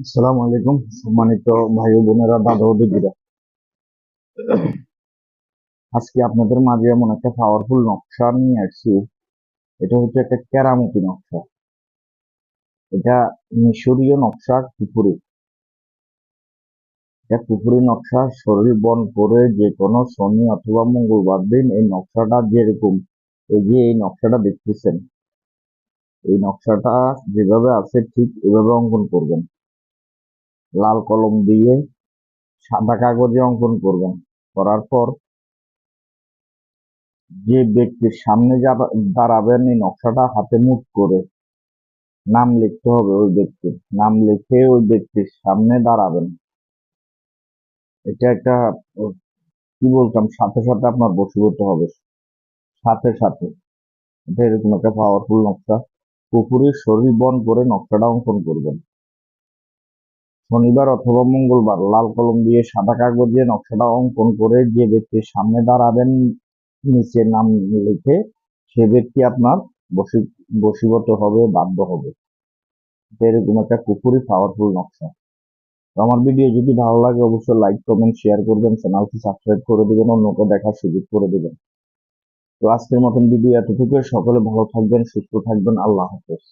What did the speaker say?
আসসালামু আলাইকুম। সম্মানিত ভাই বোনেরা, দাদা দিদিরা। আজকে আপনাদের মাঝে এমন একটা পাওয়ারফুল নকশা নিয়ে আসছি। এটা হচ্ছে একটা নকশা। এটা মিশরীয় এটা নকশা শরীর বন করে যে কোনো শনি অথবা মঙ্গলবার দিন এই নকশাটা যেরকম এই যে এই নকশাটা দেখতেছেন, এই নকশাটা যেভাবে আছে ঠিক এভাবে অঙ্কন করবেন। লাল কলম দিয়ে সাদা কাগজে অঙ্কন করবেন। করার পর যে ব্যক্তির সামনে দাঁড়াবেন, এই নকশাটা হাতে মুঠ করে নাম লিখতে হবে ওই ব্যক্তির নাম লিখে ওই ব্যক্তির সামনে দাঁড়াবেন। এটা একটা কি বলতাম? সাথে সাথে আপনার বসীভূত হবে। সাথে সাথে। এটা এরকম একটা পাওয়ারফুল নকশা। পুকুরের শরীর বন করে নকশাটা অঙ্কন করবেন। শনিবার অথবা মঙ্গলবার লাল কলম দিয়ে সাদা কাগজে নকশাটা অঙ্কন করে যে ব্যক্তির সামনে দাঁড়াবেন, নিচে নাম লিখে সে ব্যক্তি আপনার বসী বশীভূত হবে, বাধ্য হবে। এরকম একটা কুকুরই পাওয়ারফুল নকশা। আমার ভিডিও যদি ভালো লাগে, অবশ্যই লাইক কমেন্ট শেয়ার করবেন চ্যানেলটি সাবস্ক্রাইব করে দেবেন, অন্যকে দেখার সুযোগ করে দেবেন। তো আজকের মতন ভিডিও এতটুকু সকলে ভালো থাকবেন, সুস্থ থাকবেন। আল্লাহ হাফেজ।